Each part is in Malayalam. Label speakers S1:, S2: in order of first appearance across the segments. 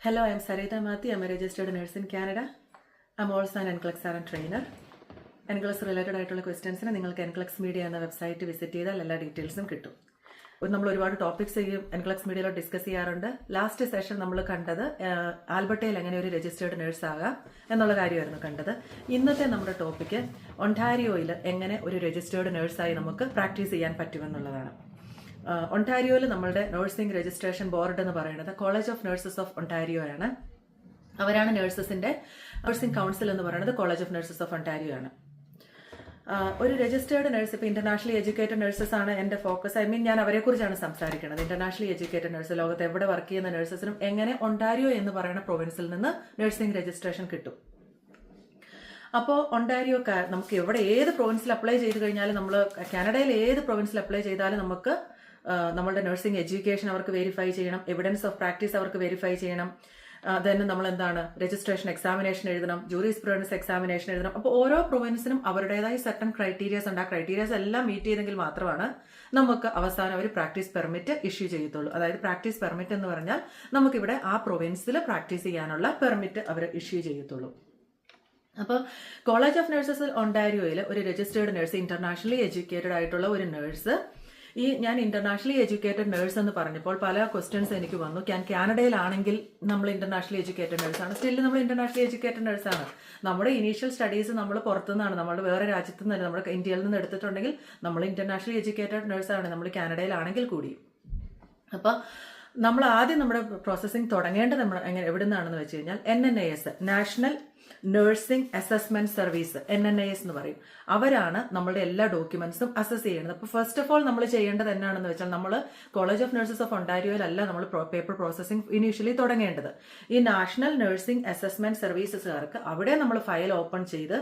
S1: Hello, I am Sarita Mathi. I am a registered nurse in Canada. I am also an NCLEX RN trainer. NCLEX related ആയിട്ടുള്ള ക്വസ്റ്റ്യൻസിന് നിങ്ങൾക്ക് എൻക്ലക്സ് മീഡിയ എന്ന വെബ്സൈറ്റ് വിസിറ്റ് ചെയ്താൽ എല്ലാ ഡീറ്റെയിൽസും കിട്ടും നമ്മൾ ഒരുപാട് ടോപ്പിക്സ് ഈ എൻക്ലക്സ് മീഡിയയിൽ ഡിസ്കസ് ചെയ്യാറുണ്ട് ലാസ്റ്റ് സെഷൻ നമ്മൾ കണ്ടത് ആൽബർട്ടയിൽ എങ്ങനെ ഒരു രജിസ്റ്റേർഡ് നഴ്സ് ആകാം എന്നുള്ള കാര്യമായിരുന്നു കണ്ടത് ഇന്നത്തെ നമ്മുടെ ടോപ്പിക്ക് ഒണ്ടാരിയോയിൽ എങ്ങനെ ഒരു രജിസ്റ്റേർഡ് നഴ്സായി നമുക്ക് പ്രാക്ടീസ് ചെയ്യാൻ പറ്റുമെന്നുള്ളതാണ് ഒണ്ടാരിയോയിൽ നമ്മളുടെ നഴ്സിംഗ് രജിസ്ട്രേഷൻ ബോർഡ് എന്ന് പറയുന്നത് college of nurses of Ontario ആണ്. അവരാണ് നഴ്സസിന്റെ നഴ്സിംഗ് കൗൺസിൽ എന്ന് പറയുന്നത് college of nurses of Ontario ആണ്. ഒരു രജിസ്റ്റേർഡ് നഴ്സ് ഇപ്പൊ ഇന്റർനാഷണലി എഡ്യൂക്കേറ്റഡ് നഴ്സസ് ആണ് എന്റെ ഫോക്കസ്. ഐ മീൻ ഞാൻ അവരെ കുറിച്ചാണ് സംസാരിക്കുന്നത് ഇന്റർനാഷണലി എഡ്യൂക്കേറ്റഡ് നഴ്സ് ലോകത്ത് എവിടെ വർക്ക് ചെയ്യുന്ന നഴ്സസിനും എങ്ങനെ ഒണ്ടാരിയോ എന്ന് പറയുന്ന പ്രൊവിൻസിൽ നിന്ന് നഴ്സിംഗ് രജിസ്ട്രേഷൻ കിട്ടും. അപ്പോൾ ഒണ്ടാരിയോ നമുക്ക് എവിടെ ഏത് പ്രൊവിൻസിൽ അപ്ലൈ ചെയ്ത് കഴിഞ്ഞാലും നമ്മൾ കാനഡയിൽ ഏത് പ്രൊവിൻസിൽ അപ്ലൈ ചെയ്താലും നമുക്ക് നമ്മളുടെ നഴ്സിംഗ് എഡ്യൂക്കേഷൻ അവർക്ക് വെരിഫൈ ചെയ്യണം എവിഡൻസ് ഓഫ് പ്രാക്ടീസ് അവർക്ക് വെരിഫൈ ചെയ്യണം. ദെൻ നമ്മൾ എന്താണ് രജിസ്ട്രേഷൻ എക്സാമിനേഷൻ എഴുതണം ജൂറിസ് പ്രോവിൻസ് എക്സാമിനേഷൻ എഴുതണം. അപ്പോൾ ഓരോ പ്രൊവിൻസിനും അവരുടേതായ സർട്ടൺ ക്രൈറ്റീരിയസ് ഉണ്ട്. ആ ക്രൈറ്റീരിയസ് എല്ലാം മീറ്റ് ചെയ്തെങ്കിൽ മാത്രമാണ് നമുക്ക് അവസാനം അവർ പ്രാക്ടീസ് പെർമിറ്റ് ഇഷ്യൂ ചെയ്യത്തുള്ളൂ. അതായത് പ്രാക്ടീസ് പെർമിറ്റ് എന്ന് പറഞ്ഞാൽ നമുക്കിവിടെ ആ പ്രൊവിൻസിൽ പ്രാക്ടീസ് ചെയ്യാനുള്ള പെർമിറ്റ് അവർ ഇഷ്യൂ ചെയ്യത്തുള്ളൂ. അപ്പോൾ കോളേജ് ഓഫ് നഴ്സസ് ഒണ്ടാരിയോയിൽ ഒരു രജിസ്റ്റേർഡ് നഴ്സ് ഇന്റർനാഷണലി എഡ്യൂക്കേറ്റഡ് ആയിട്ടുള്ള ഒരു നഴ്സ് ഈ ഞാൻ ഇന്റർനാഷണലി എഡ്യൂക്കേറ്റഡ് നേഴ്സ് എന്ന് പറഞ്ഞപ്പോൾ പല ക്വസ്റ്റ്യൻസ് എനിക്ക് വന്നു. ഞാൻ കാനഡയിലാണെങ്കിൽ നമ്മൾ ഇന്റർനാഷണലി എഡ്യൂക്കേറ്റഡ് നേഴ്സാണ് സ്റ്റിൽ നമ്മൾ ഇന്റർനാഷണലി എഡ്യൂക്കേറ്റഡ് നേഴ്സാണ് നമ്മുടെ ഇനീഷ്യൽ സ്റ്റഡീസ് നമ്മൾ പുറത്തുനിന്നാണ്. നമ്മൾ വേറെ രാജ്യത്തു നിന്നല്ല നമ്മുടെ ഇന്ത്യയിൽ നിന്ന് എടുത്തിട്ടുണ്ടെങ്കിൽ നമ്മൾ ഇന്റർനാഷണലി എഡ്യൂക്കേറ്റഡ് നേഴ്സാണ് നമ്മൾ കാനഡയിലാണെങ്കിൽ കൂടി. അപ്പോൾ നമ്മൾ ആദ്യം നമ്മുടെ പ്രോസസ്സിംഗ് തുടങ്ങേണ്ടത് നമ്മൾ എങ്ങനെ എവിടെ നിന്നാണെന്ന് വെച്ച് കഴിഞ്ഞാൽ N N A S national nursing assessment service N N I S എന്ന് പറയും. അവരാണ് നമ്മളുടെ എല്ലാ ഡോക്യുമെന്റ്സും അസസ് ചെയ്യുന്നത്. അപ്പോൾ ഫസ്റ്റ് ഓഫ് ഓൾ നമ്മൾ ചെയ്യേണ്ടത് എന്നാണെന്ന് വെച്ചാൽ നമ്മൾ കോളേജ് ഓഫ് നഴ്സസ് ഓഫ് ഒണ്ടാരിയോയിലല്ല നമ്മൾ പേപ്പർ പ്രോസസ്സിംഗ് ഇനീഷ്യലി തുടങ്ങേണ്ടത്. ഈ നാഷണൽ നഴ്സിംഗ് അസസ്മെന്റ് സർവീസസുകാർക്ക് അവിടെ നമ്മൾ ഫയൽ ഓപ്പൺ ചെയ്ത്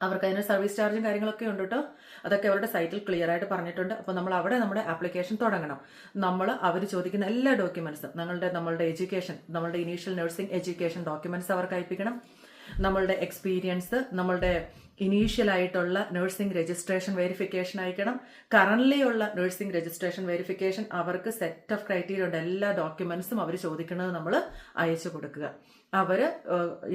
S1: അവർക്ക് അതിന് സർവീസ് ചാർജും കാര്യങ്ങളൊക്കെ ഉണ്ട് കേട്ടോ അതൊക്കെ അവരുടെ സൈറ്റിൽ ക്ലിയർ ആയിട്ട് പറഞ്ഞിട്ടുണ്ട്. അപ്പോൾ നമ്മൾ അവിടെ നമ്മുടെ ആപ്ലിക്കേഷൻ തുടങ്ങണം. നമ്മൾ അവർ ചോദിക്കുന്ന എല്ലാ ഡോക്യുമെന്റ്സും നമ്മളുടെ നമ്മളുടെ എഡ്യൂക്കേഷൻ നമ്മളുടെ ഇനീഷ്യൽ നഴ്സിംഗ് എഡ്യൂക്കേഷൻ ഡോക്യുമെന്റ്സ് അവർക്ക് അയപ്പിക്കണം. നമ്മളുടെ എക്സ്പീരിയൻസ് നമ്മളുടെ ഇനീഷ്യൽ ആയിട്ടുള്ള നഴ്സിംഗ് രജിസ്ട്രേഷൻ വെരിഫിക്കേഷൻ അയക്കണം. കറന്റ്ലി ഉള്ള നഴ്സിംഗ് രജിസ്ട്രേഷൻ വെരിഫിക്കേഷൻ അവർക്ക് സെറ്റ് ഓഫ് ക്രൈറ്റീരിയ ഉണ്ട്. എല്ലാ ഡോക്യുമെന്റ്സും അവർ ചോദിക്കുന്നത് നമ്മൾ അയച്ചു കൊടുക്കുക. അവർ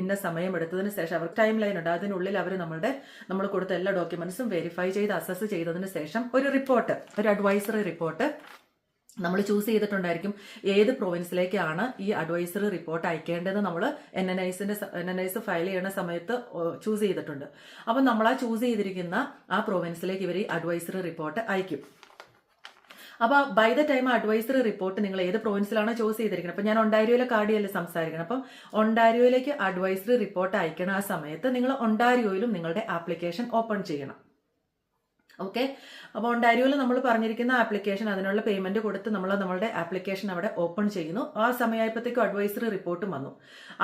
S1: ഇന്ന സമയം എടുത്തതിന് ശേഷം അവർക്ക് ടൈം ലൈൻ ഉണ്ട്. അതിനുള്ളിൽ അവർ നമ്മളുടെ നമ്മൾ കൊടുത്ത എല്ലാ ഡോക്യുമെന്റ്സും വെരിഫൈ ചെയ്ത് അസസ് ചെയ്തതിന് ശേഷം ഒരു റിപ്പോർട്ട് ഒരു അഡ്വൈസറി റിപ്പോർട്ട് നമ്മൾ ചൂസ് ചെയ്തിട്ടുണ്ടായിരിക്കും ഏത് പ്രൊവിൻസിലേക്കാണ് ഈ അഡ്വൈസറി റിപ്പോർട്ട് അയക്കേണ്ടത് നമ്മൾ N N ഐസിന്റെ N N I S file ചെയ്യുന്ന സമയത്ത് ചൂസ് ചെയ്തിട്ടുണ്ട്. അപ്പം നമ്മൾ ആ ചൂസ് ചെയ്തിരിക്കുന്ന ആ പ്രൊവിൻസിലേക്ക് ഇവർ ഈ അഡ്വൈസറി റിപ്പോർട്ട് അയക്കും. അപ്പൊ by the time advisory report നിങ്ങൾ ഏത് പ്രൊവിൻസിലാണോ ചൂസ് ചെയ്തിരിക്കുന്നത്? അപ്പൊ ഞാൻ ഒണ്ടാരിയോയിലെ കാർഡിയല്ലേ സംസാരിക്കണം. അപ്പം ഒണ്ടാരിയോയിലേക്ക് അഡ്വൈസറി റിപ്പോർട്ട് അയക്കണ ആ സമയത്ത് നിങ്ങൾ ഒണ്ടാരിയോയിലും നിങ്ങളുടെ ആപ്ലിക്കേഷൻ ഓപ്പൺ ചെയ്യണം. ഓക്കെ? അപ്പോൾ ഒണ്ടാരിയോയിൽ നമ്മൾ പറഞ്ഞിരിക്കുന്ന ആപ്ലിക്കേഷൻ അതിനുള്ള പേയ്മെന്റ് കൊടുത്ത് നമ്മൾ നമ്മളുടെ ആപ്ലിക്കേഷൻ അവിടെ ഓപ്പൺ ചെയ്യുന്നു. ആ സമയമായപ്പോഴത്തേക്കും അഡ്വൈസറി റിപ്പോർട്ടും വന്നു.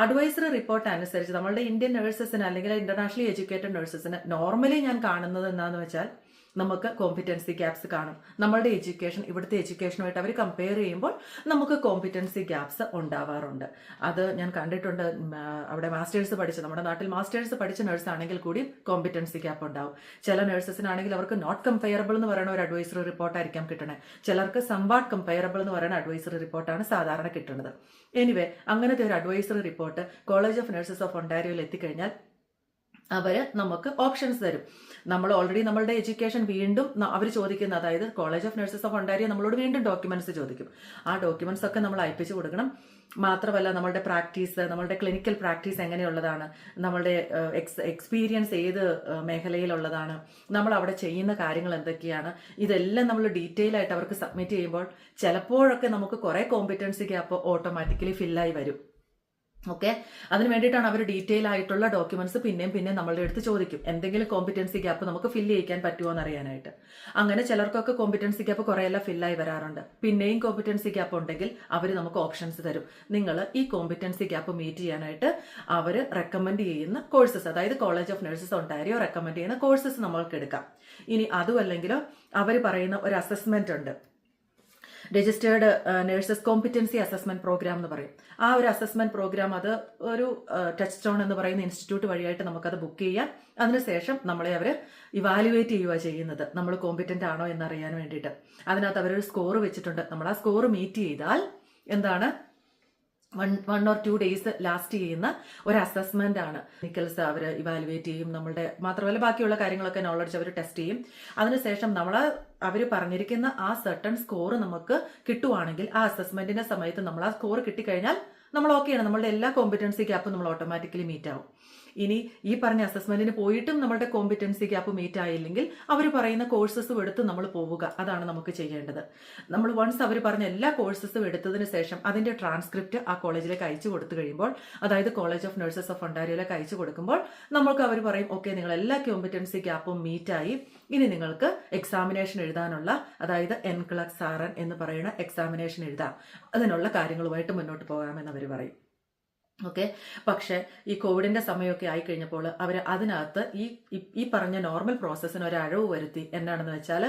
S1: അഡ്വൈസറി റിപ്പോർട്ട് അനുസരിച്ച് നമ്മളുടെ ഇന്ത്യൻ നഴ്സസിന് അല്ലെങ്കിൽ ഇന്റർനാഷണലി എഡ്യൂക്കേറ്റഡ് നഴ്സസിന് നോർമലി ഞാൻ കാണുന്നത് എന്താണെന്ന് വെച്ചാൽ നമുക്ക് കോമ്പിറ്റൻസി ഗ്യാപ്സ് കാണും. നമ്മളുടെ എഡ്യൂക്കേഷൻ ഇവിടുത്തെ എഡ്യൂക്കേഷനുമായിട്ട് അവർ കമ്പയർ ചെയ്യുമ്പോൾ നമുക്ക് കോമ്പിറ്റൻസി ഗ്യാപ്സ് ഉണ്ടാവാറുണ്ട്. അത് ഞാൻ കണ്ടിട്ടുണ്ട് അവിടെ മാസ്റ്റേഴ്സ് പഠിച്ച നമ്മുടെ നാട്ടിൽ മാസ്റ്റേഴ്സ് പഠിച്ച നഴ്സ് ആണെങ്കിൽ കൂടി കോമ്പിറ്റൻസി ഗ്യാപ്പ് ഉണ്ടാവും. ചില നഴ്സസിനാണെങ്കിൽ അവർക്ക് നോട്ട് കമ്പയറബിൾ എന്ന് പറയുന്ന ഒരു അഡ്വൈസറി റിപ്പോർട്ടായിരിക്കാം കിട്ടണേ. ചിലർക്ക് സംവാട്ട് കമ്പയറബിൾ എന്ന് പറയുന്ന അഡ്വൈസറി റിപ്പോർട്ടാണ് സാധാരണ കിട്ടുന്നത് എനിവേ അങ്ങനത്തെ ഒരു advisory report college of nurses of ഒണ്ടാരിയോയിൽ എത്തിക്കഴിഞ്ഞാൽ അവർ നമുക്ക് ഓപ്ഷൻസ് തരും. നമ്മൾ ഓൾറെഡി നമ്മളുടെ എഡ്യൂക്കേഷൻ വീണ്ടും അവർ ചോദിക്കുന്ന അതായത് college of nurses of Ontario നമ്മളോട് വീണ്ടും ഡോക്യുമെന്റ്സ് ചോദിക്കും. ആ ഡോക്യുമെന്റ്സ് ഒക്കെ നമ്മൾ അയപ്പിച്ചു കൊടുക്കണം. മാത്രമല്ല നമ്മളുടെ പ്രാക്ടീസ് നമ്മളുടെ ക്ലിനിക്കൽ പ്രാക്ടീസ് എങ്ങനെയുള്ളതാണ്? നമ്മളുടെ എക്സ് എക്സ്പീരിയൻസ് ഏത് മേഖലയിലുള്ളതാണ്? നമ്മൾ അവിടെ ചെയ്യുന്ന കാര്യങ്ങൾ എന്തൊക്കെയാണ്? ഇതെല്ലാം നമ്മൾ ഡീറ്റെയിൽ ആയിട്ട് അവർക്ക് സബ്മിറ്റ് ചെയ്യുമ്പോൾ ചിലപ്പോഴൊക്കെ നമുക്ക് കുറേ കോമ്പിറ്റൻസി ഗ്യാപ്പ് ഓട്ടോമാറ്റിക്കലി ഫില്ലായി വരും. ഓക്കെ? അതിന് വേണ്ടിയിട്ടാണ് അവർ ഡീറ്റെയിൽ ആയിട്ടുള്ള ഡോക്യുമെന്റ്സ് പിന്നെയും പിന്നെയും നമ്മളുടെ അടുത്ത് ചോദിക്കും. എന്തെങ്കിലും കോമ്പിറ്റൻസി ഗ്യാപ്പ് നമുക്ക് ഫില്ല് ചെയ്യിക്കാൻ പറ്റുമോ എന്ന് അറിയാനായിട്ട് അങ്ങനെ ചിലർക്കൊക്കെ കോമ്പിറ്റൻസി ഗ്യാപ്പ് കുറെയെല്ലാം ഫില്ലായി വരാറുണ്ട്. പിന്നെയും കോമ്പിറ്റൻസി ഗ്യാപ്പ് ഉണ്ടെങ്കിൽ അവർ നമുക്ക് ഓപ്ഷൻസ് തരും. നിങ്ങൾ ഈ കോമ്പിറ്റൻസി ഗ്യാപ്പ് മീറ്റ് ചെയ്യാനായിട്ട് അവർ റെക്കമെൻഡ് ചെയ്യുന്ന കോഴ്സസ് അതായത് കോളേജ് ഓഫ് നഴ്സസ് ഉണ്ടായോ റെക്കമെൻഡ് ചെയ്യുന്ന കോഴ്സസ് നമ്മൾക്ക് എടുക്കാം. ഇനി അതുമല്ലെങ്കിലോ അവർ പറയുന്ന ഒരു അസസ്മെന്റ് ഉണ്ട്. Registered nurses competency assessment program എന്ന് പറയും. ആ ഒരു അസസ്മെന്റ് പ്രോഗ്രാം അത് ഒരു ടച്ച് സ്റ്റോൺ എന്ന് പറയുന്ന ഇൻസ്റ്റിറ്റ്യൂട്ട് വഴിയായിട്ട് നമുക്കത് ബുക്ക് ചെയ്യാം അതിനുശേഷം നമ്മളെ അവർ ഇവാലുവേറ്റ് ചെയ്യുക ചെയ്യുന്നത്. നമ്മൾ കോമ്പിറ്റന്റ് ആണോ എന്നറിയാൻ വേണ്ടിയിട്ട്. അതിനകത്ത് അവരൊരു സ്കോർ വെച്ചിട്ടുണ്ട്. നമ്മൾ ആ സ്കോർ മീറ്റ് ചെയ്താൽ എന്താണ്? One one or two days last ചെയ്യുന്ന ഒരു അസസ്മെന്റ് ആണ്. നിക്കൽസ് അവർ ഇവാലുവേറ്റ് ചെയ്യും നമ്മളുടെ മാത്രമല്ല ബാക്കിയുള്ള കാര്യങ്ങളൊക്കെ നോളജ് അവർ ടെസ്റ്റ് ചെയ്യും. അതിനുശേഷം നമ്മൾ അവർ പറഞ്ഞിരിക്കുന്ന ആ സർട്ടൺ സ്കോർ നമുക്ക് കിട്ടുവാണെങ്കിൽ ആ അസസ്മെന്റിന്റെ സമയത്ത് നമ്മൾ ആ സ്കോർ കിട്ടിക്കഴിഞ്ഞാൽ നമ്മൾ ഓക്കെയാണ് നമ്മളുടെ എല്ലാ കോമ്പിറ്റൻസി ഗ്യാപ്പും നമ്മൾ ഓട്ടോമാറ്റിക്കലി മീറ്റ് ആവും. ഇനി ഈ പറഞ്ഞ അസസ്മെന്റിന് പോയിട്ടും നമ്മുടെ കോമ്പിറ്റൻസി ഗ്യാപ്പ് മീറ്റ് ആയില്ലെങ്കിൽ അവർ പറയുന്ന കോഴ്സസും എടുത്ത് നമ്മൾ പോവുക. അതാണ് നമുക്ക് ചെയ്യേണ്ടത്. നമ്മൾ വൺസ് അവർ പറഞ്ഞ എല്ലാ കോഴ്സസും എടുത്തതിന് ശേഷം അതിന്റെ ട്രാൻസ്ക്രിപ്റ്റ് ആ കോളേജിലേക്ക് അയച്ചു കൊടുത്തു കഴിയുമ്പോൾ അതായത് കോളേജ് ഓഫ് നഴ്സസ് ഓഫ് ഒണ്ടാരിയോയിലേക്ക് അയച്ചു കൊടുക്കുമ്പോൾ നമ്മൾക്ക് അവർ പറയും ഓക്കെ നിങ്ങൾ എല്ലാ കോമ്പിറ്റൻസി ഗ്യാപ്പും മീറ്റായി ഇനി നിങ്ങൾക്ക് എക്സാമിനേഷൻ എഴുതാനുള്ള അതായത് എൻ സാറൻ എന്ന് പറയുന്ന എക്സാമിനേഷൻ എഴുതാം. അതിനുള്ള കാര്യങ്ങളുമായിട്ട് മുന്നോട്ട് പോകാമെന്ന് അവർ പറയും. ഓക്കെ? പക്ഷെ ഈ കോവിഡിന്റെ സമയമൊക്കെ ആയി കഴിഞ്ഞപ്പോൾ അവർ അതിനകത്ത് ഈ ഈ- പറഞ്ഞ നോർമൽ പ്രോസസ്സിന് ഒരു അഴവ് വരുത്തി എന്നാണെന്ന് വെച്ചാൽ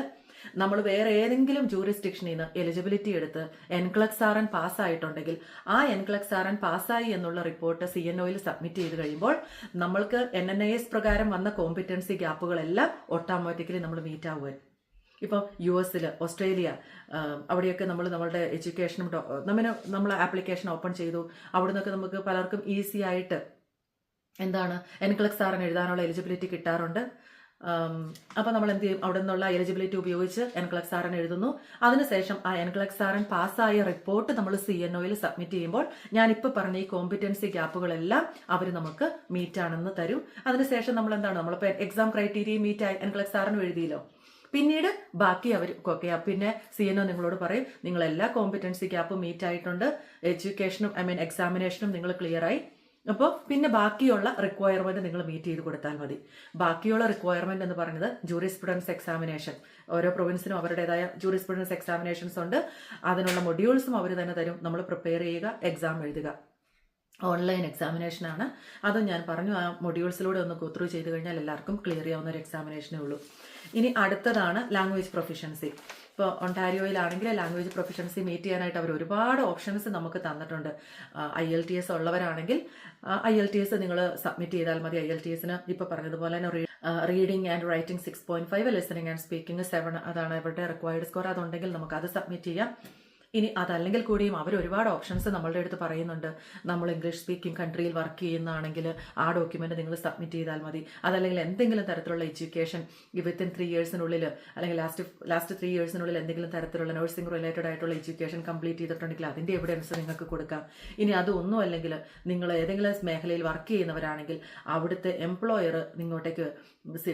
S1: നമ്മൾ വേറെ ഏതെങ്കിലും ജൂറിസ്ഡിക്ഷനിൽ നിന്ന് എലിജിബിലിറ്റി എടുത്ത് എൻക്ലക്സ് ആർ എൻ പാസ്സായിട്ടുണ്ടെങ്കിൽ ആ എൻക്ലക്സ് ആർ എൻ പാസ്സായി എന്നുള്ള റിപ്പോർട്ട് സി എൻ ഒയിൽ സബ്മിറ്റ് ചെയ്ത് കഴിയുമ്പോൾ നമ്മൾക്ക് എൻ എൻ ഐ എസ് പ്രകാരം വന്ന കോമ്പിറ്റൻസി ഗ്യാപ്പുകളെല്ലാം ഓട്ടോമാറ്റിക്കലി നമ്മൾ മീറ്റ് ആവുക ഇപ്പം യു എസിൽ ഓസ്ട്രേലിയ അവിടെയൊക്കെ നമ്മൾ നമ്മളുടെ എഡ്യൂക്കേഷനും നമ്മൾ നമ്മൾ ആപ്ലിക്കേഷൻ ഓപ്പൺ ചെയ്തു. അവിടെ നിന്നൊക്കെ നമുക്ക് പലർക്കും ഈസി ആയിട്ട് എന്താണ് എൻക്ലക്സ് ആറിന് എഴുതാനുള്ള എലിജിബിലിറ്റി കിട്ടാറുണ്ട്. അപ്പോൾ നമ്മൾ എന്ത് ചെയ്യും? അവിടെ നിന്നുള്ള എലിജിബിലിറ്റി ഉപയോഗിച്ച് എൻക്ലക്സ് ആറിന് എഴുതുന്നു. അതിനുശേഷം ആ എൻക്ലക്സ് ആറിൻ പാസ്സായ റിപ്പോർട്ട് നമ്മൾ സി എൻ ഒയിൽ സബ്മിറ്റ് ചെയ്യുമ്പോൾ ഞാനിപ്പോൾ പറഞ്ഞ ഈ കോമ്പിറ്റൻസി ഗ്യാപ്പുകളെല്ലാം അവർ നമുക്ക് മീറ്റ് ആണെന്ന് തരും. അതിനുശേഷം നമ്മൾ എന്താണ് നമ്മളിപ്പോൾ എക്സാം ക്രൈറ്റീരിയ മീറ്റ് എൻക്ലക്സ് സാറിന് എഴുതിയല്ലോ. പിന്നീട് ബാക്കി അവർക്കൊക്കെ പിന്നെ സി എൻ ഒ നിങ്ങളോട് പറയും നിങ്ങൾ എല്ലാ കോമ്പിറ്റൻസി ഗ്യാപ്പും മീറ്റ് ആയിട്ടുണ്ട്. എഡ്യൂക്കേഷനും ഐ മീൻ എക്സാമിനേഷനും നിങ്ങൾ ക്ലിയർ ആയി. അപ്പോൾ പിന്നെ ബാക്കിയുള്ള റിക്വയർമെന്റ് നിങ്ങൾ മീറ്റ് ചെയ്ത് കൊടുത്താൽ മതി. ബാക്കിയുള്ള റിക്വയർമെന്റ് എന്ന് പറയുന്നത് ജൂറിസ്പ്രുഡൻസ് എക്സാമിനേഷൻ ഓരോ പ്രൊവിൻസിനും അവരുടേതായ ജൂറിസ്പ്രുഡൻസ് എക്സാമിനേഷൻസ് ഉണ്ട്. അതിനുള്ള മൊഡ്യൂൾസും അവർ തന്നെ തരും. നമ്മൾ പ്രിപ്പയർ ചെയ്യുക എക്സാം എഴുതുക. ഓൺലൈൻ എക്സാമിനേഷനാണ് അതും ഞാൻ പറഞ്ഞു ആ മൊഡ്യൂൾസിലൂടെ ഒന്ന് ഗോത്രൂ ചെയ്ത് കഴിഞ്ഞാൽ എല്ലാവർക്കും ക്ലിയർ ചെയ്യാവുന്ന ഒരു എക്സാമിനേഷനേ ഉള്ളൂ. ഇനി അടുത്തതാണ് ലാംഗ്വേജ് പ്രൊഫിഷ്യൻസി ഇപ്പോൾ ഒണ്ടാരിയോയിലാണെങ്കിൽ ലാംഗ്വേജ് പ്രൊഫിഷ്യൻസി മീറ്റ് ചെയ്യാനായിട്ട് അവർ ഒരുപാട് ഓപ്ഷൻസ് നമുക്ക് തന്നിട്ടുണ്ട്. ഐ എൽ ടി എസ് ഉള്ളവരാണെങ്കിൽ ഐ എൽ ടി എസ് നിങ്ങൾ സബ്മിറ്റ് ചെയ്താൽ മതി. ഐ എൽ ടി എസിന് ഇപ്പോൾ പറഞ്ഞതുപോലെ തന്നെ reading and writing six point five listening and speaking seven അതാണ് അവരുടെ റിക്വയർഡ് സ്കോർ അതുണ്ടെങ്കിൽ നമുക്ക് അത് സബ്മിറ്റ് ചെയ്യാം. ഇനി അതല്ലെങ്കിൽ കൂടിയും അവർ ഒരുപാട് ഓപ്ഷൻസ് നമ്മളുടെ അടുത്ത് പറയുന്നുണ്ട്. നമ്മൾ ഇംഗ്ലീഷ് സ്പീക്കിംഗ് കൺട്രിയിൽ വർക്ക് ചെയ്യുന്നതാണെങ്കിൽ ആ ഡോക്യുമെന്റ് നിങ്ങൾ സബ്മിറ്റ് ചെയ്താൽ മതി. അതല്ലെങ്കിൽ എന്തെങ്കിലും തരത്തിലുള്ള എഡ്യൂക്കേഷൻ വിത്തിൻ ത്രീ ഇയേഴ്സിനുള്ളിൽ അല്ലെങ്കിൽ ലാസ്റ്റ് ലാസ്റ്റ് ത്രീ ഇയേഴ്സിനുള്ളിൽ എന്തെങ്കിലും തരത്തിലുള്ള നഴ്സിംഗ് റിലേറ്റഡ് ആയിട്ടുള്ള എഡ്യൂക്കേഷൻ കംപ്ലീറ്റ് ചെയ്തിട്ടുണ്ടെങ്കിൽ അതിന്റെ എവിഡൻസ് നിങ്ങൾക്ക് കൊടുക്കാം. ഇനി അതൊന്നും അല്ലെങ്കിൽ നിങ്ങൾ ഏതെങ്കിലും മേഖലയിൽ വർക്ക് ചെയ്യുന്നവരാണെങ്കിൽ അവിടുത്തെ എംപ്ലോയർ നിങ്ങോട്ടേക്ക്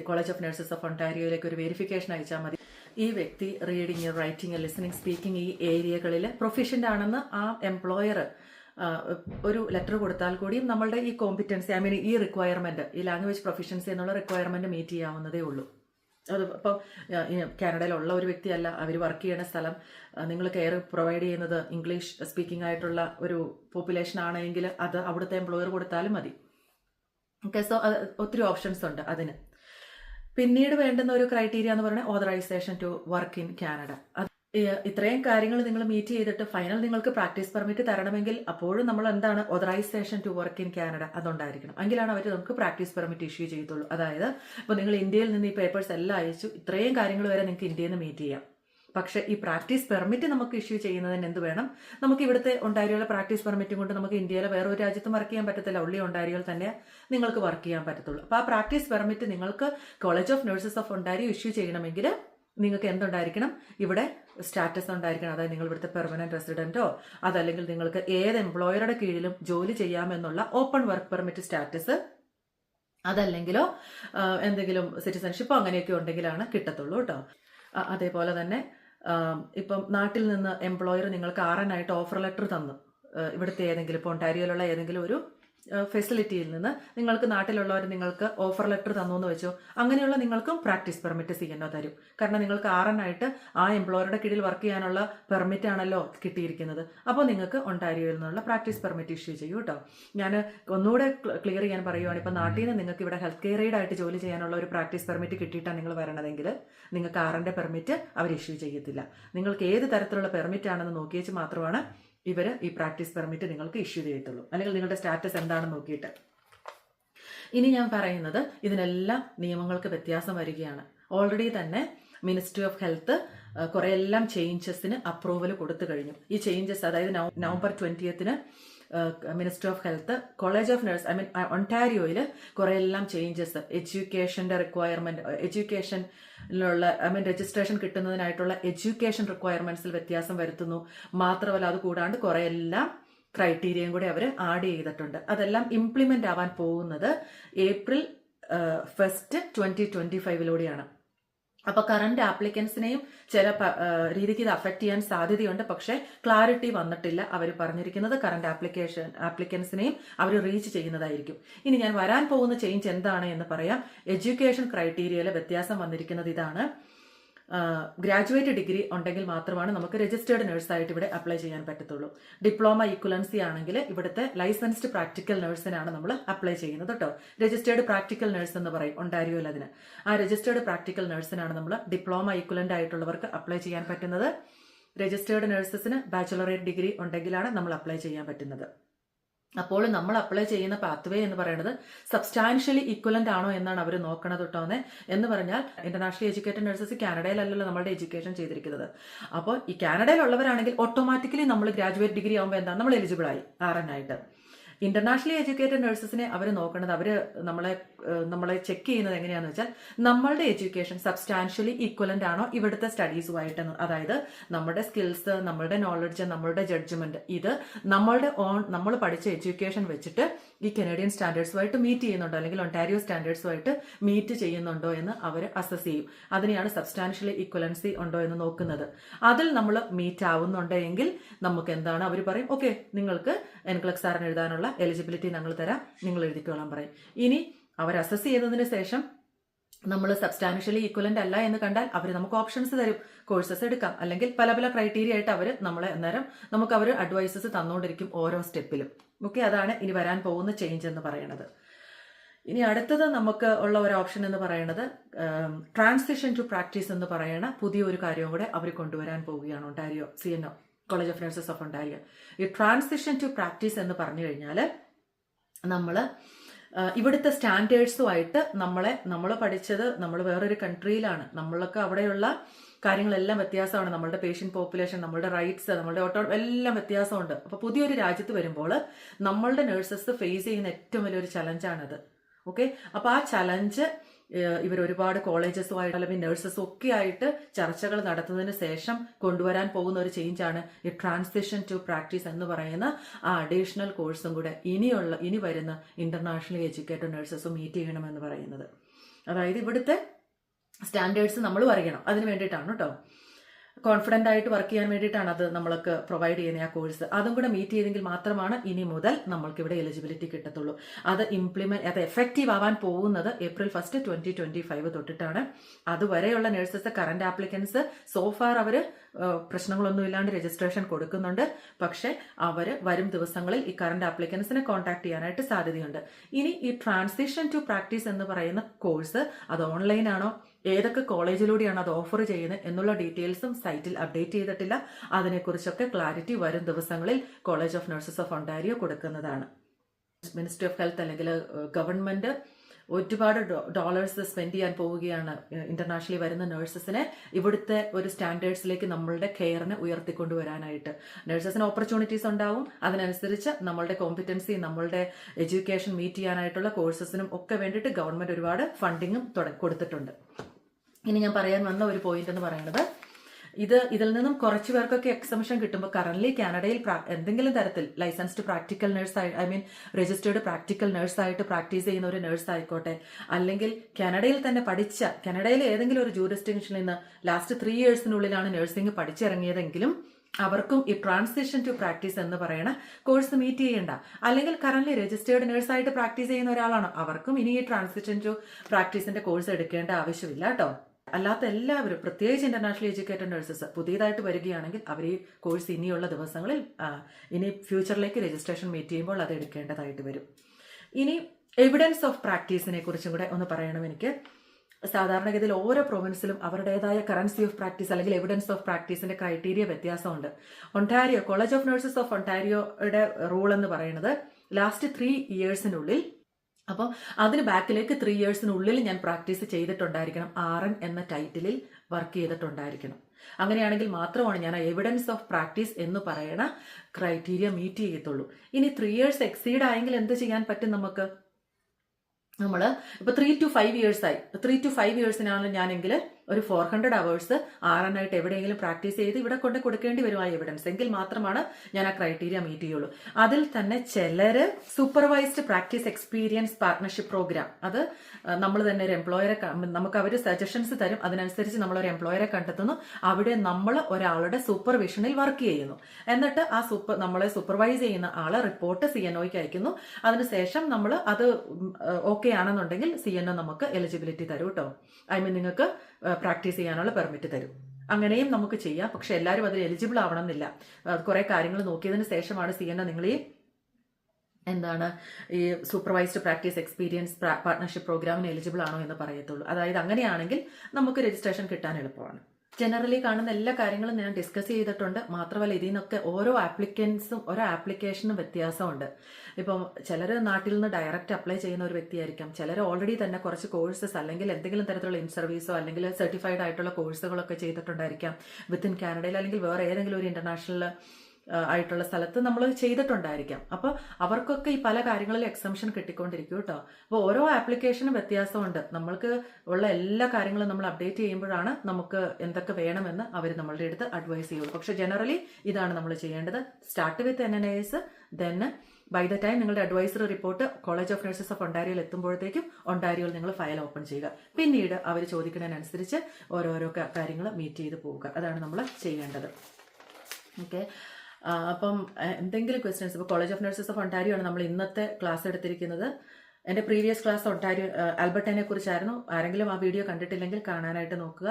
S1: കോളേജ് ഓഫ് നഴ്സസ് ഓഫ് ഒണ്ടാരിയോയിലേക്ക് ഒരു വെരിഫിക്കേഷൻ അയച്ചാൽ മതി. ഈ വ്യക്തി റീഡിങ് റൈറ്റിംഗ് ലിസണിങ് സ്പീക്കിംഗ് ഈ ഏരിയകളിൽ പ്രൊഫഷ്യന്റ് ആണെന്ന് ആ എംപ്ലോയർ ഒരു ലെറ്റർ കൊടുത്താൽ കൂടിയും നമ്മളുടെ ഈ കോമ്പിറ്റൻസി ഐ മീൻ ഈ റിക്വയർമെന്റ് ഈ ലാംഗ്വേജ് പ്രൊഫഷ്യൻസി എന്നുള്ള റിക്വയർമെന്റ് മീറ്റ് ചെയ്യാവുന്നതേ ഉള്ളൂ. അത് ഇപ്പം കാനഡയിലുള്ള ഒരു വ്യക്തിയല്ല അവർ വർക്ക് ചെയ്യുന്ന സ്ഥലം നിങ്ങൾ കെയർ പ്രൊവൈഡ് ചെയ്യുന്നത് ഇംഗ്ലീഷ് സ്പീക്കിംഗ് ആയിട്ടുള്ള ഒരു പോപ്പുലേഷൻ ആണെങ്കിൽ അത് അവിടുത്തെ എംപ്ലോയർ കൊടുത്താലും മതി. ഓക്കെ സോ ഒത്തിരി ഓപ്ഷൻസ് ഉണ്ട് അതിന്. പിന്നീട് വേണ്ടുന്ന ഒരു ക്രൈറ്റീരിയ എന്ന് പറയുന്നത് authorization to work in Canada ഇത്രയും കാര്യങ്ങൾ നിങ്ങൾ മീറ്റ് ചെയ്തിട്ട് ഫൈനൽ നിങ്ങൾക്ക് പ്രാക്ടീസ് പെർമിറ്റ് തരണമെങ്കിൽ അപ്പോഴും നമ്മൾ എന്താണ് authorization to work in Canada അതുണ്ടായിരിക്കണം. എങ്കിലാണ് അവർ നമുക്ക് പ്രാക്ടീസ് പെർമിറ്റ് ഇഷ്യൂ ചെയ്തുള്ളൂ അതായത് ഇപ്പോൾ നിങ്ങൾ ഇന്ത്യയിൽ നിന്ന് ഈ പേപ്പേഴ്സ് എല്ലാം അയച്ചു ഇത്രയും കാര്യങ്ങൾ വരെ നിങ്ങൾക്ക് ഇന്ത്യയിൽ നിന്ന് മീറ്റ് ചെയ്യാം. പക്ഷേ ഈ പ്രാക്ടീസ് പെർമിറ്റ് നമുക്ക് ഇഷ്യൂ ചെയ്യുന്നതിന് എന്ത് വേണം? നമുക്ക് ഇവിടുത്തെ ഒണ്ടാരിയോയിലെ പ്രാക്ടീസ് പെർമിറ്റും കൊണ്ട് നമുക്ക് ഇന്ത്യയിലെ വേറെ ഒരു രാജ്യത്തും വർക്ക് ചെയ്യാൻ പറ്റത്തില്ല. ഉള്ളി ഒണ്ടാരിയോയിൽ തന്നെ നിങ്ങൾക്ക് വർക്ക് ചെയ്യാൻ പറ്റത്തുള്ളൂ. അപ്പോൾ ആ പ്രാക്ടീസ് പെർമിറ്റ് നിങ്ങൾക്ക് college of nurses of Ontario issue ചെയ്യണമെങ്കിൽ നിങ്ങൾക്ക് എന്തുണ്ടായിരിക്കണം? ഇവിടെ സ്റ്റാറ്റസ് ഉണ്ടായിരിക്കണം. അതായത് നിങ്ങൾ ഇവിടുത്തെ പെർമനന്റ് റെസിഡന്റോ അതല്ലെങ്കിൽ നിങ്ങൾക്ക് ഏത് എംപ്ലോയറുടെ കീഴിലും ജോലി ചെയ്യാമെന്നുള്ള ഓപ്പൺ വർക്ക് പെർമിറ്റ് സ്റ്റാറ്റസ് അതല്ലെങ്കിലോ എന്തെങ്കിലും സിറ്റിസൺഷിപ്പോ അങ്ങനെയൊക്കെ ഉണ്ടെങ്കിലാണ് കിട്ടത്തുള്ളൂ കേട്ടോ. അതേപോലെ തന്നെ ഇപ്പം നാട്ടിൽ നിന്ന് എംപ്ലോയർ നിങ്ങൾക്ക് ആറനായിട്ട് ഓഫർ ലെറ്റർ തന്നു. ഇവിടുത്തെ ഏതെങ്കിലും ഇപ്പോൾ ഒണ്ടാരിയോയിലുള്ള ഏതെങ്കിലും ഒരു ഫെസിലിറ്റിയിൽ നിന്ന് നിങ്ങൾക്ക് നാട്ടിലുള്ളവർ നിങ്ങൾക്ക് ഓഫർ ലെറ്റർ തന്നു എന്ന് വെച്ചോ അങ്ങനെയുള്ള നിങ്ങൾക്കും പ്രാക്ടീസ് പെർമിറ്റ് സി തരും. കാരണം നിങ്ങൾക്ക് ആറനായിട്ട് ആ എംപ്ലോയറുടെ കീഴിൽ വർക്ക് ചെയ്യാനുള്ള പെർമിറ്റ് ആണല്ലോ കിട്ടിയിരിക്കുന്നത്. അപ്പോൾ നിങ്ങൾക്ക് ഒണ്ടാരിയോയിൽ നിന്നുള്ള പ്രാക്ടീസ് പെർമിറ്റ് ഇഷ്യൂ ചെയ്യൂ കേട്ടോ. ഞാൻ ഒന്നുകൂടെ ക്ലിയർ ചെയ്യാൻ പറയുവാണ്. ഇപ്പോൾ നാട്ടിൽ നിന്ന് നിങ്ങൾക്ക് ഇവിടെ ഹെൽത്ത് കെയർ ആയിട്ട് ജോലി ചെയ്യാനുള്ള ഒരു പ്രാക്ടീസ് പെർമിറ്റ് കിട്ടിയിട്ടാണ് നിങ്ങൾ വരണതെങ്കിൽ നിങ്ങൾക്ക് ആറിന്റെ പെർമിറ്റ് അവർ ഇഷ്യൂ ചെയ്യത്തില്ല. നിങ്ങൾക്ക് ഏത് തരത്തിലുള്ള പെർമിറ്റ് ആണെന്ന് നോക്കിയേച്ച് മാത്രമാണ് ഇവർ ഈ പ്രാക്ടീസ് പെർമിറ്റ് നിങ്ങൾക്ക് ഇഷ്യൂ ചെയ്തിട്ടുള്ളൂ. അല്ലെങ്കിൽ നിങ്ങളുടെ സ്റ്റാറ്റസ് എന്താണെന്ന് നോക്കിയിട്ട്. ഇനി ഞാൻ പറയുന്നത് ഇതിനെല്ലാം നിയമങ്ങൾക്ക് വ്യത്യാസം വരികയാണ്. ഓൾറെഡി തന്നെ മിനിസ്ട്രി ഓഫ് ഹെൽത്ത് കുറേ എല്ലാം ചേഞ്ചസിന് അപ്രൂവൽ കൊടുത്തു കഴിഞ്ഞു. ഈ ചേഞ്ചസ് അതായത് നവ- November ട്വന്റിയത്തിന് minister of health college of nurse I mean ഒണ്ടാരിയോയിൽ കുറേ എല്ലാം ചേഞ്ചസ് എഡ്യൂക്കേഷന്റെ റിക്വയർമെന്റ് എഡ്യൂക്കേഷനിലുള്ള ഐ മീൻ രജിസ്ട്രേഷൻ കിട്ടുന്നതിനായിട്ടുള്ള എഡ്യൂക്കേഷൻ റിക്വയർമെന്റ്സിൽ വ്യത്യാസം വരുത്തുന്നു. മാത്രമല്ല അത് കൂടാണ്ട് കുറേ എല്ലാം ക്രൈറ്റീരിയയും കൂടി അവർ ആഡ് ചെയ്തിട്ടുണ്ട്. അതെല്ലാം ഇംപ്ലിമെന്റ് ആവാൻ പോകുന്നത് ഏപ്രിൽ ഫസ്റ്റ് ട്വന്റി ട്വന്റി ഫൈവിലൂടെയാണ് അപ്പൊ കറന്റ് ആപ്ലിക്കൻസിനെയും ചില രീതിക്ക് ഇത് അഫക്ട് ചെയ്യാൻ സാധ്യതയുണ്ട്. പക്ഷേ ക്ലാരിറ്റി വന്നിട്ടില്ല അവർ പറഞ്ഞിരിക്കുന്നത്. കറന്റ് ആപ്ലിക്കേഷൻ ആപ്ലിക്കൻസിനെയും അവർ റീച്ച് ചെയ്യുന്നതായിരിക്കും. ഇനി ഞാൻ വരാൻ പോകുന്ന ചേഞ്ച് എന്താണ് എന്ന് പറയാം. എഡ്യൂക്കേഷൻ ക്രൈറ്റീരിയയിലെ വ്യത്യാസം വന്നിരിക്കുന്നത് ഇതാണ്. ഗ്രാജുവേറ്റ് ഡിഗ്രി ഉണ്ടെങ്കിൽ മാത്രമാണ് നമുക്ക് രജിസ്റ്റേർഡ് നഴ്സായിട്ട് ഇവിടെ അപ്ലൈ ചെയ്യാൻ പറ്റത്തുള്ളൂ. ഡിപ്ലോമ ഇക്വലൻസി ആണെങ്കിൽ ഇവിടുത്തെ ലൈസൻസ്ഡ് പ്രാക്ടിക്കൽ നഴ്സിനാണ് നമ്മൾ അപ്ലൈ ചെയ്യുന്നത് കേട്ടോ രജിസ്റ്റേർഡ് പ്രാക്ടിക്കൽ നഴ്സ് എന്ന് പറയും ഒണ്ടാരിയോയിൽ അതിന്. ആ രജിസ്റ്റേർഡ് പ്രാക്ടിക്കൽ നഴ്സിനാണ് നമ്മൾ ഡിപ്ലോമ ഇക്വലന്റ് ആയിട്ടുള്ളവർക്ക് അപ്ലൈ ചെയ്യാൻ പറ്റുന്നത്. രജിസ്റ്റേർഡ് നഴ്സസിന് ബാച്ചുലറേറ്റ് ഡിഗ്രി ഉണ്ടെങ്കിലാണ് നമ്മൾ അപ്ലൈ ചെയ്യാൻ പറ്റുന്നത്. അപ്പോൾ നമ്മൾ അപ്ലൈ ചെയ്യുന്ന പാത്വേ എന്ന് പറയുന്നത് സബ്സ്റ്റാൻഷ്യലി ഇക്വലന്റ് ആണോ എന്നാണ് അവർ നോക്കണത് കേട്ടോന്നെ എന്ന് പറഞ്ഞാൽ ഇന്റർനാഷണൽ എഡ്യൂക്കേറ്റഡ് നഴ്സസ് കാനഡയിലല്ലല്ലോ നമ്മുടെ എഡ്യൂക്കേഷൻ ചെയ്തിരിക്കുന്നത്. അപ്പോൾ ഈ കാനഡയിലുള്ളവരാണെങ്കിൽ ഓട്ടോമാറ്റിക്കലി നമ്മൾ ഗ്രാജുവേറ്റ് ഡിഗ്രി ആകുമ്പോൾ എന്താണ്? നമ്മൾ എലിജിബിൾ ആയി ആയിട്ട്. ഇന്റർനാഷണലി എഡ്യൂക്കേറ്റഡ് നഴ്സസിനെ അവർ നോക്കുന്നത് അവർ നമ്മളെ നമ്മളെ ചെക്ക് ചെയ്യുന്നത് എങ്ങനെയാണെന്ന് വെച്ചാൽ നമ്മളുടെ എഡ്യൂക്കേഷൻ സബ്സ്റ്റാൻഷ്യലി ഈക്വലന്റ് ആണോ ഇവിടുത്തെ സ്റ്റഡീസുമായിട്ട് അതായത് നമ്മുടെ സ്കിൽസ് നമ്മളുടെ നോളജ് നമ്മളുടെ ജഡ്ജ്മെന്റ് ഇത് നമ്മളുടെ ഓൺ നമ്മൾ പഠിച്ച എഡ്യൂക്കേഷൻ വെച്ചിട്ട് ഈ കനേഡിയൻ സ്റ്റാൻഡേർഡ്സുമായിട്ട് മീറ്റ് ചെയ്യുന്നുണ്ടോ അല്ലെങ്കിൽ ഒണ്ടാരിയോ സ്റ്റാൻഡേർഡ്സുമായിട്ട് മീറ്റ് ചെയ്യുന്നുണ്ടോ എന്ന് അവർ അസസ് ചെയ്യും. അതിനെയാണ് സബ്സ്റ്റാൻഷ്യലി ഈക്വലൻസി ഉണ്ടോ എന്ന് നോക്കുന്നത്. അതിൽ നമ്മൾ മീറ്റ് ആവുന്നുണ്ടെങ്കിൽ നമുക്ക് എന്താണ് അവർ പറയും? ഓക്കെ നിങ്ങൾക്ക് എൻക്ലക്സ് ആറിന് എഴുതാനുള്ള എലിജിബിലിറ്റി ഞങ്ങൾ തരാം. നിങ്ങൾ എഴുതിക്കോളാൻ പറയും. ഇനി അവർ അസസ് ചെയ്തതിന് ശേഷം നമ്മൾ സബ്സ്റ്റാൻഷ്യലി ഈക്വലന്റ് അല്ല എന്ന് കണ്ടാൽ അവർ നമുക്ക് ഓപ്ഷൻസ് തരും. കോഴ്സസ് എടുക്കാം. അല്ലെങ്കിൽ പല പല ക്രൈറ്റീരിയ ആയിട്ട് അവർ നമ്മളെ അന്നേരം നമുക്ക് അവർ അഡ്വൈസസ് തന്നുകൊണ്ടിരിക്കും ഓരോ സ്റ്റെപ്പിലും ഓക്കെ അതാണ് ഇനി വരാൻ പോകുന്ന ചേഞ്ച് എന്ന് പറയുന്നത്. ഇനി അടുത്തത് നമുക്ക് ഉള്ള ഒരു ഓപ്ഷൻ എന്ന് പറയുന്നത് ട്രാൻസിഷൻ ടു പ്രാക്ടീസ് എന്ന് പറയുന്ന പുതിയൊരു കാര്യവും കൂടെ അവർ കൊണ്ടുവരാൻ പോവുകയാണ്. Ontario C N college of nurses of Ontario ഈ ട്രാൻസിഷൻ ടു പ്രാക്ടീസ് എന്ന് പറഞ്ഞു കഴിഞ്ഞാൽ നമ്മൾ ഇവിടുത്തെ സ്റ്റാൻഡേർഡ്സുമായിട്ട് നമ്മളെ നമ്മൾ പഠിച്ചത് നമ്മൾ വേറൊരു കൺട്രിയിലാണ് നമ്മളൊക്കെ അവിടെയുള്ള കാര്യങ്ങളെല്ലാം വ്യത്യാസമാണ്. നമ്മളുടെ പേഷ്യൻ പോപ്പുലേഷൻ നമ്മളുടെ റൈറ്റ്സ് നമ്മളുടെ ഓട്ടോ എല്ലാം വ്യത്യാസമുണ്ട്. അപ്പോൾ പുതിയൊരു രാജ്യത്ത് വരുമ്പോൾ നമ്മളുടെ നഴ്സസ് ഫേസ് ചെയ്യുന്ന ഏറ്റവും വലിയൊരു ചലഞ്ചാണത് ഓക്കെ അപ്പോൾ ആ ചലഞ്ച് ഇവർ ഒരുപാട് കോളേജസുമായിട്ട് അല്ലെങ്കിൽ നഴ്സസും ഒക്കെ ആയിട്ട് ചർച്ചകൾ നടത്തുന്നതിന് ശേഷം കൊണ്ടുവരാൻ പോകുന്ന ഒരു ചേഞ്ചാണ് ഈ ട്രാൻസിഷൻ ടു പ്രാക്ടീസ് എന്ന് പറയുന്ന ആ അഡീഷണൽ കോഴ്സും കൂടെ ഇനിയുള്ള ഇനി വരുന്ന ഇന്റർനാഷണൽ എഡ്യൂക്കേറ്റഡ് നഴ്സസും മീറ്റ് ചെയ്യണമെന്ന് പറയുന്നത്. അതായത് ഇവിടുത്തെ സ്റ്റാൻഡേർഡ്സ് നമ്മൾ അറിയണം അതിന് വേണ്ടിയിട്ടാണ് കേട്ടോ. കോൺഫിഡന്റ് ആയിട്ട് വർക്ക് ചെയ്യാൻ വേണ്ടിയിട്ടാണ് അത് നമ്മൾക്ക് പ്രൊവൈഡ് ചെയ്യുന്ന ആ കോഴ്സ് അതും കൂടെ മീറ്റ് ചെയ്തെങ്കിൽ മാത്രമാണ് ഇനി മുതൽ നമ്മൾക്ക് ഇവിടെ എലിജിബിലിറ്റി കിട്ടത്തുള്ളൂ. അത് ഇംപ്ലിമെന്റ് അത് എഫക്റ്റീവ് ആവാൻ പോകുന്നത് April first twenty twenty five തൊട്ടിട്ടാണ്. അതുവരെയുള്ള nurses current applicants so far അവർ പ്രശ്നങ്ങളൊന്നും ഇല്ലാണ്ട് രജിസ്ട്രേഷൻ കൊടുക്കുന്നുണ്ട്. പക്ഷേ അവർ വരും ദിവസങ്ങളിൽ ഈ കറന്റ് ആപ്ലിക്കൻസിനെ കോൺടാക്ട് ചെയ്യാനായിട്ട് സാധ്യതയുണ്ട്. ഇനി ഈ ട്രാൻസിഷൻ ടു പ്രാക്ടീസ് എന്ന് പറയുന്ന കോഴ്സ് അത് ഓൺലൈൻ ആണോ? ഏതൊക്കെ കോളേജിലൂടെയാണ് അത് ഓഫർ ചെയ്യുന്നത് എന്നുള്ള ഡീറ്റെയിൽസും സൈറ്റിൽ അപ്ഡേറ്റ് ചെയ്തിട്ടില്ല. അതിനെക്കുറിച്ചൊക്കെ ക്ലാരിറ്റി വരും ദിവസങ്ങളിൽ college of nurses of Ontario കൊടുക്കുന്നതാണ്. മിനിസ്ട്രി ഓഫ് ഹെൽത്ത് അല്ലെങ്കിൽ ഗവൺമെന്റ് ഒരുപാട് ഡോളേഴ്സ് സ്പെൻഡ് ചെയ്യാൻ പോവുകയാണ് ഇന്റർനാഷണലി വരുന്ന നഴ്സസിനെ ഇവിടുത്തെ ഒരു സ്റ്റാൻഡേർഡ്സിലേക്ക് നമ്മളുടെ കെയറിനെ ഉയർത്തിക്കൊണ്ടുവരാനായിട്ട്. നഴ്സസിന് ഓപ്പർച്യൂണിറ്റീസ് ഉണ്ടാവും. അതിനനുസരിച്ച് നമ്മളുടെ കോമ്പിറ്റൻസി നമ്മളുടെ എഡ്യൂക്കേഷൻ മീറ്റ് ചെയ്യാനായിട്ടുള്ള കോഴ്സസിനും ഒക്കെ വേണ്ടിയിട്ട് ഗവൺമെന്റ് ഒരുപാട് ഫണ്ടിങ്ങും കൊടുത്തിട്ടുണ്ട്. ഇനി ഞാൻ പറയാൻ വന്ന ഒരു പോയിന്റ് എന്ന് പറയുന്നത് ഇത് ഇതിൽ നിന്നും കുറച്ച് പേർക്കൊക്കെ എക്സംഷൻ കിട്ടുമ്പോൾ കറന്റ് കാനഡയിൽ എന്തെങ്കിലും തരത്തിൽ ലൈസൻസ്ഡ് പ്രാക്ടിക്കൽ നഴ്സ് ആയി I mean registered practical nurse ആയിട്ട് പ്രാക്ടീസ് ചെയ്യുന്ന ഒരു നഴ്സ് ആയിക്കോട്ടെ. അല്ലെങ്കിൽ കാനഡയിൽ തന്നെ പഠിച്ച കാനഡയിൽ ഏതെങ്കിലും ഒരു ജൂറിസ്ഡിക്ഷനിൽ നിന്ന് ലാസ്റ്റ് ത്രീ ഇയേഴ്സിനുള്ളിലാണ് നഴ്സിംഗ് പഠിച്ചിറങ്ങിയതെങ്കിലും അവർക്കും ഈ ട്രാൻസിഷൻ ടു പ്രാക്ടീസ് എന്ന് പറയുന്ന കോഴ്സ് മീറ്റ് ചെയ്യേണ്ട. അല്ലെങ്കിൽ കറന്റ് രജിസ്റ്റേർഡ് നഴ്സായിട്ട് പ്രാക്ടീസ് ചെയ്യുന്ന ഒരാളാണ്. അവർക്കും ഇനി ഈ ട്രാൻസിഷൻ ടു പ്രാക്ടീസിന്റെ കോഴ്സ് എടുക്കേണ്ട ആവശ്യമില്ല കേട്ടോ. അല്ലാത്ത എല്ലാവരും പ്രത്യേകിച്ച് ഇന്റർനാഷണൽ എഡ്യൂക്കേറ്റഡ് നഴ്സസ് പുതിയതായിട്ട് വരികയാണെങ്കിൽ അവർ ഈ കോഴ്സ് ഇനിയുള്ള ദിവസങ്ങളിൽ ഇനി ഫ്യൂച്ചറിലേക്ക് രജിസ്ട്രേഷൻ മീറ്റ് ചെയ്യുമ്പോൾ അത് എടുക്കേണ്ടതായിട്ട് വരും. ഇനി എവിഡൻസ് ഓഫ് പ്രാക്ടീസിനെ കുറിച്ചും കൂടെ ഒന്ന് പറയണം എനിക്ക്. സാധാരണഗതിയിൽ ഓരോ പ്രൊവിൻസിലും അവരുടേതായ കറൻസി ഓഫ് പ്രാക്ടീസ് അല്ലെങ്കിൽ എവിഡൻസ് ഓഫ് പ്രാക്ടീസിന്റെ ക്രൈറ്റീരിയ വ്യത്യാസമുണ്ട്. Ontario college of nurses of ഒണ്ടാരിയോയുടെ rule എന്ന് പറയുന്നത് ലാസ്റ്റ് ത്രീ ഇയേഴ്സിനുള്ളിൽ അപ്പം അതിന് ബാക്കിലേക്ക് ത്രീ ഇയേഴ്സിനുള്ളിൽ ഞാൻ പ്രാക്ടീസ് ചെയ്തിട്ടുണ്ടായിരിക്കണം. ആർ എൻ എന്ന ടൈറ്റിലിൽ വർക്ക് ചെയ്തിട്ടുണ്ടായിരിക്കണം. അങ്ങനെയാണെങ്കിൽ മാത്രമാണ് ഞാൻ എവിഡൻസ് ഓഫ് പ്രാക്ടീസ് എന്ന് പറയണ ക്രൈറ്റീരിയ മീറ്റ് ചെയ്യത്തുള്ളൂ. ഇനി ത്രീ ഇയേഴ്സ് എക്സീഡ് ആയെങ്കിൽ എന്ത് ചെയ്യാൻ പറ്റും നമുക്ക്? നമ്മൾ ഇപ്പൊ ത്രീ ടു ഫൈവ് ഇയേഴ്സ് ആയി. ത്രീ ടു ഫൈവ് ഇയേഴ്സിനാണ് ഞാനെങ്കിൽ ഒരു ഫോർ ഹൺഡ്രഡ് അവേഴ്സ് ആറാനായിട്ട് എവിടെയെങ്കിലും പ്രാക്ടീസ് ചെയ്ത് ഇവിടെ കൊണ്ട് കൊടുക്കേണ്ടി വരും ആ എവിഡൻസ് എങ്കിൽ മാത്രമാണ് ഞാൻ ആ ക്രൈറ്റീരിയ മീറ്റ് ചെയ്യുള്ളൂ. അതിൽ തന്നെ ചിലര് supervised practice experience partnership programme അത് നമ്മൾ തന്നെ ഒരു എംപ്ലോയറെ നമുക്ക് അവർ സജഷൻസ് തരും. അതിനനുസരിച്ച് നമ്മൾ ഒരു എംപ്ലോയറെ കണ്ടെത്തുന്നു. അവിടെ നമ്മൾ ഒരാളുടെ സൂപ്പർവിഷനിൽ വർക്ക് ചെയ്യുന്നു. എന്നിട്ട് ആ സൂപ്പർ നമ്മളെ സൂപ്പർവൈസ് ചെയ്യുന്ന ആൾ റിപ്പോർട്ട് സി എൻ ഒക്ക് അയക്കുന്നു. അതിനുശേഷം നമ്മൾ അത് ഓക്കെ ആണെന്നുണ്ടെങ്കിൽ സി എൻ ഒ നമുക്ക് എലിജിബിലിറ്റി തരും കേട്ടോ ഐ മീൻ നിങ്ങൾക്ക് പ്രാക്ടീസ് ചെയ്യാനുള്ള പെർമിറ്റ് തരും. അങ്ങനെയും നമുക്ക് ചെയ്യാം. പക്ഷെ എല്ലാവരും അതിൽ എലിജിബിൾ ആവണം എന്നില്ല കുറെ കാര്യങ്ങൾ നോക്കിയതിന് ശേഷമാണ് എൻ നിങ്ങൾ ഈ എന്താണ് ഈ സൂപ്പർവൈസ്ഡ് പ്രാക്ടീസ് എക്സ്പീരിയൻസ് പാർട്ട്ണർഷിപ്പ് പ്രോഗ്രാമിന് എലിജിബിൾ ആണോ എന്ന് പറയത്തുള്ളൂ. അതായത് അങ്ങനെയാണെങ്കിൽ നമുക്ക് രജിസ്ട്രേഷൻ കിട്ടാൻ എളുപ്പമാണ്. ജനറലി കാണുന്ന എല്ലാ കാര്യങ്ങളും ഞാൻ ഡിസ്കസ് ചെയ്തിട്ടുണ്ട്. മാത്രമല്ല ഇതിൽ നിന്നൊക്കെ ഓരോ ആപ്ലിക്കൻസും ഓരോ ആപ്ലിക്കേഷനും വ്യത്യാസമുണ്ട്. ഇപ്പം ചിലർ നാട്ടിൽ നിന്ന് ഡയറക്റ്റ് അപ്ലൈ ചെയ്യുന്ന ഒരു വ്യക്തിയായിരിക്കാം. ചിലർ ഓൾറെഡി തന്നെ കുറച്ച് കോഴ്സസ് അല്ലെങ്കിൽ എന്തെങ്കിലും തരത്തിലുള്ള ഇൻ സർവീസോ അല്ലെങ്കിൽ സർട്ടിഫൈഡ് ആയിട്ടുള്ള കോഴ്സുകളൊക്കെ ചെയ്തിട്ടുണ്ടായിരിക്കാം. വിത്തിൻ കാനഡയിൽ അല്ലെങ്കിൽ വേറെ ഏതെങ്കിലും ഒരു ഇന്റർനാഷണൽ ആയിട്ടുള്ള സ്ഥലത്ത് നമ്മൾ ചെയ്തിട്ടുണ്ടായിരിക്കാം. അപ്പോൾ അവർക്കൊക്കെ ഈ പല കാര്യങ്ങളിലും എക്സംഷൻ കിട്ടിക്കൊണ്ടിരിക്കും കേട്ടോ അപ്പോൾ ഓരോ ആപ്ലിക്കേഷനും വ്യത്യാസമുണ്ട്. നമ്മൾക്ക് ഉള്ള എല്ലാ കാര്യങ്ങളും നമ്മൾ അപ്ഡേറ്റ് ചെയ്യുമ്പോഴാണ് നമുക്ക് എന്തൊക്കെ വേണമെന്ന് അവർ നമ്മളുടെ അടുത്ത് അഡ്വൈസ് ചെയ്യുള്ളൂ. പക്ഷെ ജനറലി ഇതാണ് നമ്മൾ ചെയ്യേണ്ടത്. Start with N N S then by the time നിങ്ങളുടെ advisory report college of nurses of ഒണ്ടാരിയോയിൽ എത്തുമ്പോഴത്തേക്കും ഒണ്ടാരിയോയിൽ നിങ്ങൾ ഫയൽ ഓപ്പൺ ചെയ്യുക. പിന്നീട് അവർ ചോദിക്കുന്നതിനനുസരിച്ച് ഓരോരോ കാര്യങ്ങൾ മീറ്റ് ചെയ്ത് പോവുക. അതാണ് നമ്മൾ ചെയ്യേണ്ടത്. ഓക്കെ അപ്പം എന്തെങ്കിലും ക്വസ്റ്റ്യൻസ് ഇപ്പോൾ college of nurses of Ontario ആണ് നമ്മൾ ഇന്നത്തെ ക്ലാസ് എടുത്തിരിക്കുന്നത്. എന്റെ പ്രീവിയസ് ക്ലാസ് ഒണ്ടാരി ആൽബർട്ടിനെ കുറിച്ചായിരുന്നു. ആരെങ്കിലും ആ വീഡിയോ കണ്ടിട്ടില്ലെങ്കിൽ കാണാനായിട്ട് നോക്കുക.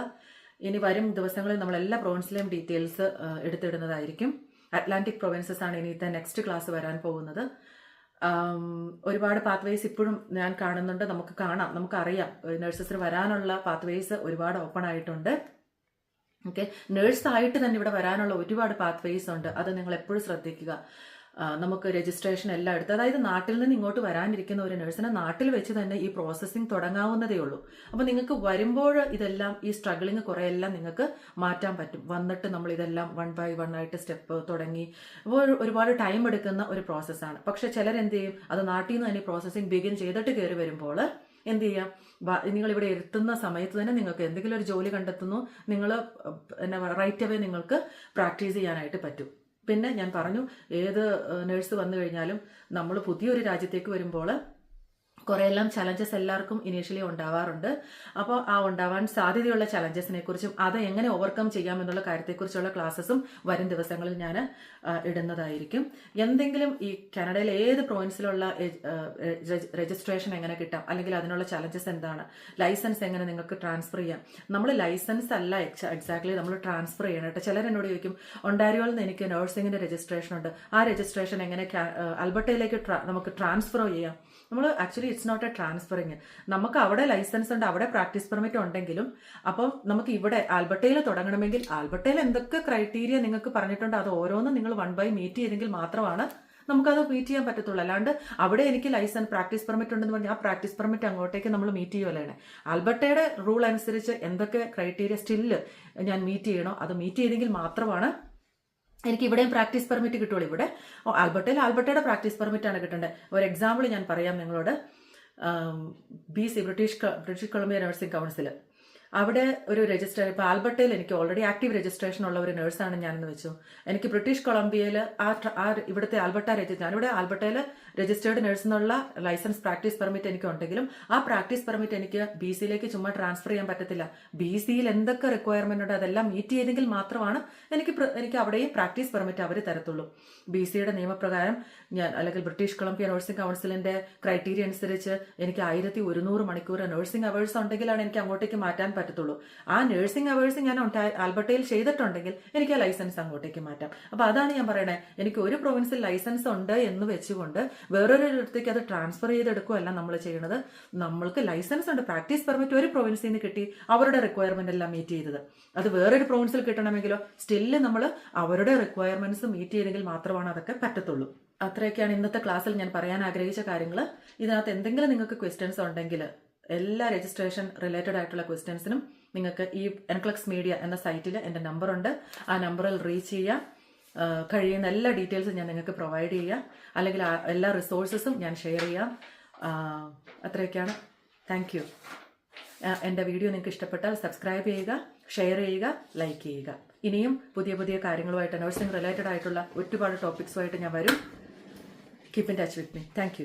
S1: ഇനി വരും ദിവസങ്ങളിൽ നമ്മൾ എല്ലാ പ്രൊവിൻസിലെയും ഡീറ്റെയിൽസ് എടുത്തിടുന്നതായിരിക്കും. അറ്റ്ലാന്റിക് പ്രൊവിൻസസ് ആണ് ഇനിത്തെ നെക്സ്റ്റ് ക്ലാസ് വരാൻ പോകുന്നത്. ഒരുപാട് പാത്വേസ് ഇപ്പോഴും ഞാൻ കാണുന്നുണ്ട്. നമുക്ക് കാണാം നമുക്കറിയാം. നഴ്സസിന് വരാനുള്ള പാത്വേസ് ഒരുപാട് ഓപ്പൺ ആയിട്ടുണ്ട്. ഓക്കെ നേഴ്സായിട്ട് തന്നെ ഇവിടെ വരാനുള്ള ഒരുപാട് പാത്ത് വേസ് ഉണ്ട്. അത് നിങ്ങൾ എപ്പോഴും ശ്രദ്ധിക്കുക നമുക്ക് രജിസ്ട്രേഷൻ എല്ലാം എടുത്ത് അതായത് നാട്ടിൽ നിന്ന് ഇങ്ങോട്ട് വരാനിരിക്കുന്ന ഒരു നഴ്സിനെ നാട്ടിൽ വെച്ച് തന്നെ ഈ പ്രോസസ്സിംഗ് തുടങ്ങാവുന്നതേ ഉള്ളൂ. അപ്പോൾ നിങ്ങൾക്ക് വരുമ്പോൾ ഇതെല്ലാം ഈ സ്ട്രഗിളിങ് കുറെയെല്ലാം നിങ്ങൾക്ക് മാറ്റാൻ പറ്റും. വന്നിട്ട് നമ്മൾ ഇതെല്ലാം വൺ ബൈ വൺ ആയിട്ട് സ്റ്റെപ്പ് തുടങ്ങി. അപ്പോൾ ഒരുപാട് ടൈം എടുക്കുന്ന ഒരു പ്രോസസ്സാണ് പക്ഷെ ചിലരെന്ത് ചെയ്യും? അത് നാട്ടിൽ നിന്ന് തന്നെ പ്രോസസ്സിംഗ് ബിഗിൻ ചെയ്തിട്ട് കയറി വരുമ്പോൾ എന്ത് ചെയ്യാം നിങ്ങൾ ഇവിടെ എത്തുന്ന സമയത്ത് തന്നെ നിങ്ങൾക്ക് എന്തെങ്കിലും ഒരു ജോലി കണ്ടെത്തുന്നു നിങ്ങൾ എന്നാ റൈറ്റ് അവേ നിങ്ങൾക്ക് പ്രാക്ടീസ് ചെയ്യാനായിട്ട് പറ്റും. പിന്നെ ഞാൻ പറഞ്ഞു ഏത് നേഴ്സ് വന്നു കഴിഞ്ഞാലും നമ്മൾ പുതിയൊരു രാജ്യത്തേക്ക് വരുമ്പോൾ കുറേയെല്ലാം ചലഞ്ചസ് എല്ലാവർക്കും ഇനീഷ്യലി ഉണ്ടാവാറുണ്ട്. അപ്പോൾ ആ ഉണ്ടാവാൻ സാധ്യതയുള്ള ചലഞ്ചസിനെ കുറിച്ചും അത് എങ്ങനെ ഓവർകം ചെയ്യാം എന്നുള്ള കാര്യത്തെക്കുറിച്ചുള്ള ക്ലാസ്സസും വരും ദിവസങ്ങളിൽ ഞാൻ ഇടുന്നതായിരിക്കും. എന്തെങ്കിലും ഈ കാനഡയിലെ ഏത് പ്രോവിൻസിലുള്ള രജിസ്ട്രേഷൻ എങ്ങനെ കിട്ടാം? അല്ലെങ്കിൽ അതിനുള്ള ചലഞ്ചസ് എന്താണ്? ലൈസൻസ് എങ്ങനെ നിങ്ങൾക്ക് ട്രാൻസ്ഫർ ചെയ്യാം? നമ്മൾ ലൈസൻസ് അല്ല എക്സാക്ട്ലി നമ്മൾ ട്രാൻസ്ഫർ ചെയ്യണം കേട്ടോ. ചിലർ എന്നോട് ചോദിക്കും ഒണ്ടാരിയോയിൽ നിന്ന് എനിക്ക് നഴ്സിംഗിന്റെ രജിസ്ട്രേഷൻ ഉണ്ട്. ആ രജിസ്ട്രേഷൻ എങ്ങനെ അൽബർട്ടയിലേക്ക് നമുക്ക് ട്രാൻസ്ഫർ ചെയ്യാം? നമ്മൾ actually it's not a transferring നമുക്ക് അവിടെ ലൈസൻസ് ഉണ്ട് അവിടെ പ്രാക്ടീസ് പെർമിറ്റ് ഉണ്ടെങ്കിലും അപ്പം നമുക്ക് ഇവിടെ ആൽബർട്ടയിൽ തുടങ്ങണമെങ്കിൽ ആൽബർട്ടയിൽ എന്തൊക്കെ ക്രൈറ്റീരിയ നിങ്ങൾക്ക് പറഞ്ഞിട്ടുണ്ട് അത് ഓരോന്നും നിങ്ങൾ വൺ ബൈ മീറ്റ് ചെയ്തെങ്കിൽ മാത്രമാണ് നമുക്കത് മീറ്റ് ചെയ്യാൻ പറ്റത്തുള്ളൂ. അല്ലാണ്ട് അവിടെ എനിക്ക് ലൈസൻസ് പ്രാക്ടീസ് പെർമിറ്റ് ഉണ്ടെന്ന് പറഞ്ഞാൽ ആ പ്രാക്ടീസ് പെർമിറ്റ് അങ്ങോട്ടേക്ക് നമ്മൾ മീറ്റ് ചെയ്യുമല്ലേ ആൽബർട്ടയുടെ റൂൾ അനുസരിച്ച് എന്തൊക്കെ ക്രൈറ്റീരിയ സ്റ്റില്ല് ഞാൻ മീറ്റ് ചെയ്യണോ അത് മീറ്റ് ചെയ്തെങ്കിൽ മാത്രമാണ് എനിക്ക് ഇവിടെയും പ്രാക്ടീസ് പെർമിറ്റ് കിട്ടുള്ളൂ ഇവിടെ. ഓ ആൽബർട്ടയിൽ ആൽബർട്ടയുടെ പ്രാക്ടീസ് പെർമിറ്റാണ് കിട്ടേണ്ടത്. ഒരു എക്സാമ്പിൾ ഞാൻ പറയാം നിങ്ങളോട്. B C British British Columbia nursing council അവിടെ ഒരു രജിസ്റ്റർ ഇപ്പോൾ ആൽബർട്ടയിൽ എനിക്ക് ഓൾറെഡി ആക്റ്റീവ് രജിസ്ട്രേഷൻ ഉള്ള ഒരു നഴ്സാണ് ഞാനെന്ന് വെച്ചു. എനിക്ക് ബ്രിട്ടീഷ് കൊളംബിയയിൽ ആ ആ ഇവിടുത്തെ ആൽബർട്ട രജിസ്റ്റർ ഞാനിവിടെ ആൽബർട്ടയിൽ രജിസ്റ്റേർഡ് നഴ്സ് എന്നുള്ള ലൈസൻസ് പ്രാക്ടീസ് പെർമിറ്റ് എനിക്ക് ഉണ്ടെങ്കിലും ആ പ്രാക്ടീസ് പെർമിറ്റ് എനിക്ക് ബി സിയിലേക്ക് ചുമ്മാ ട്രാൻസ്ഫർ ചെയ്യാൻ പറ്റത്തില്ല. ബി സിയിൽ എന്തൊക്കെ റിക്വയർമെന്റ് ഉണ്ട് അതെല്ലാം മീറ്റ് ചെയ്തെങ്കിൽ മാത്രമാണ് എനിക്ക് എനിക്ക് അവിടെയും പ്രാക്ടീസ് പെർമിറ്റ് അവർ തരത്തുള്ളൂ. ബി സിയുടെ നിയമപ്രകാരം ഞാൻ അല്ലെങ്കിൽ ബ്രിട്ടീഷ് കൊളംബിയ നഴ്സിംഗ് കൗൺസിലിന്റെ ക്രൈറ്റീരിയ അനുസരിച്ച് എനിക്ക് ആയിരത്തി ഒരുന്നൂറ് മണിക്കൂർ നഴ്സിംഗ് അവേഴ്സ് ഉണ്ടെങ്കിലാണ് എനിക്ക് അങ്ങോട്ടേക്ക് മാറ്റാൻ പറ്റത്തുള്ളൂ. ആ നഴ്സിംഗ് അവേഴ്സ് ഞാൻ ആൽബർട്ടയിൽ ചെയ്തിട്ടുണ്ടെങ്കിൽ എനിക്ക് ആ ലൈസൻസ് അങ്ങോട്ടേക്ക് മാറ്റാം. അപ്പൊ അതാണ് ഞാൻ പറയണേ. എനിക്ക് ഒരു പ്രൊവിൻസിൽ ലൈസൻസ് ഉണ്ട് എന്ന് വെച്ചുകൊണ്ട് വേറൊരു ഇടത്തേക്ക് അത് ട്രാൻസ്ഫർ ചെയ്തെടുക്കുകയല്ല നമ്മൾ ചെയ്യുന്നത് നമ്മൾക്ക് ലൈസൻസ് ഉണ്ട്. പ്രാക്ടീസ് പെർമിറ്റ് ഒരു പ്രൊവിൻസിൽ നിന്ന് കിട്ടി അവരുടെ റിക്വയർമെന്റ് എല്ലാം മീറ്റ് ചെയ്തത്. അത് വേറൊരു പ്രൊവിൻസിൽ കിട്ടണമെങ്കിലോ സ്റ്റില്ല് നമ്മൾ അവരുടെ റിക്വയർമെന്റ്സ് മീറ്റ് ചെയ്തെങ്കിൽ മാത്രമാണ് അതൊക്കെ പറ്റത്തുള്ളൂ. അത്രയൊക്കെയാണ് ഇന്നത്തെ ക്ലാസ്സിൽ ഞാൻ പറയാൻ ആഗ്രഹിച്ച കാര്യങ്ങൾ ഇതിനകത്ത് എന്തെങ്കിലും നിങ്ങൾക്ക് ക്വസ്റ്റ്യൻസ് ഉണ്ടെങ്കിൽ എല്ലാ രജിസ്ട്രേഷൻ റിലേറ്റഡ് ആയിട്ടുള്ള ക്വസ്റ്റ്യൻസിനും നിങ്ങൾക്ക് ഈ എൻക്ലക്സ് മീഡിയ എന്ന സൈറ്റിൽ എന്റെ നമ്പറുണ്ട് ആ നമ്പറിൽ റീച്ച് ചെയ്യാം. കഴിയുന്ന എല്ലാ ഡീറ്റെയിൽസും ഞാൻ നിങ്ങൾക്ക് പ്രൊവൈഡ് ചെയ്യാം. അല്ലെങ്കിൽ എല്ലാ റിസോഴ്സസും ഞാൻ ഷെയർ ചെയ്യാം. അത്രയൊക്കെയാണ്. താങ്ക് യു എന്റെ വീഡിയോ നിങ്ങൾക്ക് ഇഷ്ടപ്പെട്ടാൽ സബ്സ്ക്രൈബ് ചെയ്യുക ഷെയർ ചെയ്യുക ലൈക്ക് ചെയ്യുക. ഇനിയും പുതിയ പുതിയ കാര്യങ്ങളുമായിട്ട് നഴ്സിംഗ് റിലേറ്റഡ് ആയിട്ടുള്ള ഒരുപാട് ടോപ്പിക്സുമായിട്ട് ഞാൻ വരും. Keep in touch with me thank